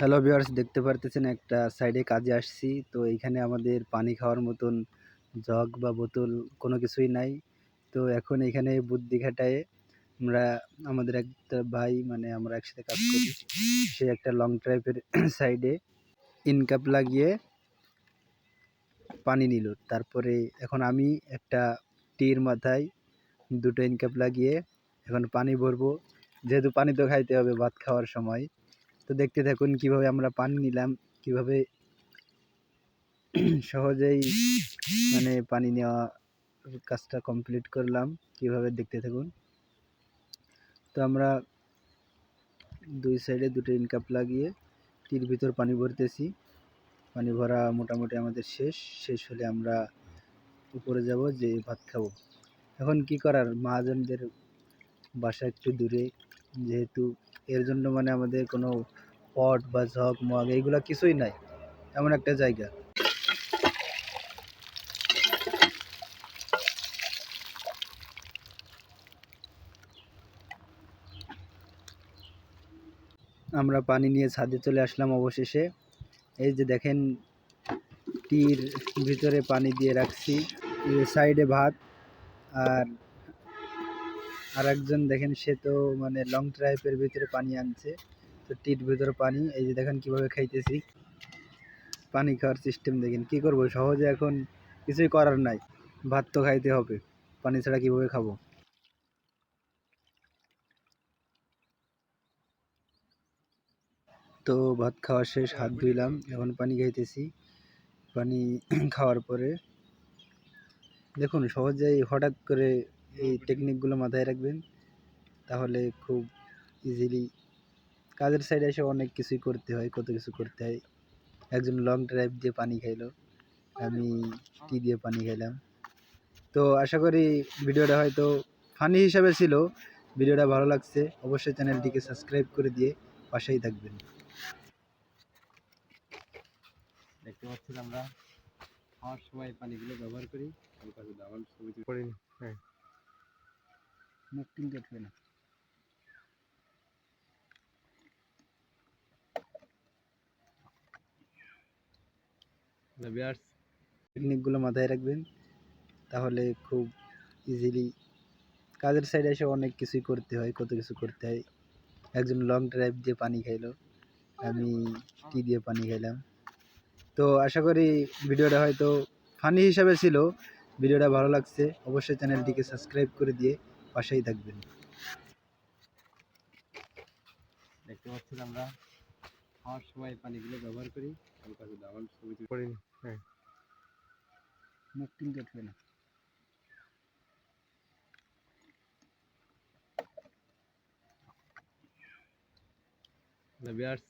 Hello viewers দেখতে পারতেছেন একটা সাইডে কাজে আসছি। তো এইখানে আমাদের পানি খাওয়ার মতন জগ বা বোতল কোনো কিছুই নাই। তো এখন এখানে বুদ্ধি খাটায়ে আমরা, আমাদের একটা ভাই মানে আমরা একসাথে কাজ করি সে একটা লং ড্রাইভের সাইডে ইনকাপ লাগিয়ে পানি নিল। তারপরে এখন আমি একটা টির মাথায় দুটো ইনকাপ লাগিয়ে এখন পানি ভরবো। যেহেতু পানি তো খাইতে হবে ভাত খাওয়ার সময়। তো দেখতে থাকুন কীভাবে আমরা পানি নিলাম, কীভাবে সহজেই মানে পানি নেওয়া কাজটা কমপ্লিট করলাম, কীভাবে দেখতে থাকুন। তো আমরা দুই সাইডে দুটো ইনকাপ লাগিয়ে টির ভিতর পানি ভরতেছি। পানি ভরা মোটামুটি আমাদের শেষ শেষ হলে আমরা উপরে যাব যে ভাত খাব। এখন কি করার? মহাজনদের বাসা একটু দূরে, যেহেতু এর জন্য মানে আমাদের কোনো পট বা ঝক, মগ এইগুলা কিছুই নাই। এমন একটা জায়গা। আমরা পানি নিয়ে ছাদে চলে আসলাম অবশেষে। এই যে দেখেন, টির ভিতরে পানি দিয়ে রাখছি। সাইডে ভাত আর আর একজন দেখেন, সে তো মানে লং ড্রাইভের ভিতরে পানি আনছে। তো টির ভিতরে পানি, এই যে দেখেন কীভাবে খাইতেছি। পানি খাওয়ার সিস্টেম দেখেন, কি করব? সহজে এখন কিছুই করার নাই। ভাত তো খাইতে হবে, পানি ছাড়া কীভাবে খাব? তো ভাত খাওয়া শেষ, হাত ধুইলাম, এখন পানি খাইতেছি। পানি খাওয়ার পরে দেখুন, সহজেই হঠাৎ করে এই টেকনিকগুলো মাথায় রাখবেন তাহলে খুব ইজিলি কাজের সাইডে এসে অনেক কিছুই করতে হয় কত কিছু করতে হয়। একজন লং ড্রাইভ দিয়ে পানি খাইলো আমি টি দিয়ে পানি খাইলাম। তো আশা করি ভিডিওটা হয়তো ফানি হিসাবে ছিল ভিডিওটা ভালো লাগছে অবশ্যই চ্যানেলটিকে সাবস্ক্রাইব করে দিয়ে পাশেই থাকবেন। দেখতে পাচ্ছেন আমরা খাওয়ার সময় পানিগুলো ব্যবহার করি করিনি হ্যাঁ। মুখ কিন্তু উঠবে না। টেকনিকগুলো মাথায় রাখবেন তাহলে খুব ইজিলি কাজের সাইডে এসে অনেক কিছুই করতে হয় কত কিছু করতে হয়। একজন লং ড্রাইভ দিয়ে পানি খাইলো আমি টি দিয়ে পানি খাইলাম। তো আশা করি ভিডিওটা হয়তো ফানি হিসাবে ছিল ভিডিওটা ভালো লাগছে অবশ্যই চ্যানেলটিকে সাবস্ক্রাইব করে দিয়ে পাশেই থাকবেন। দেখতে পাচ্ছেন আমরা খাওয়ার সময় পানিগুলো ব্যবহার করি হালকা করে আমার ছবি করিনি হ্যাঁ। মুখ কিন্তু উঠবে না। বিয়ার্স